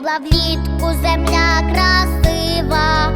була влітку земля красива,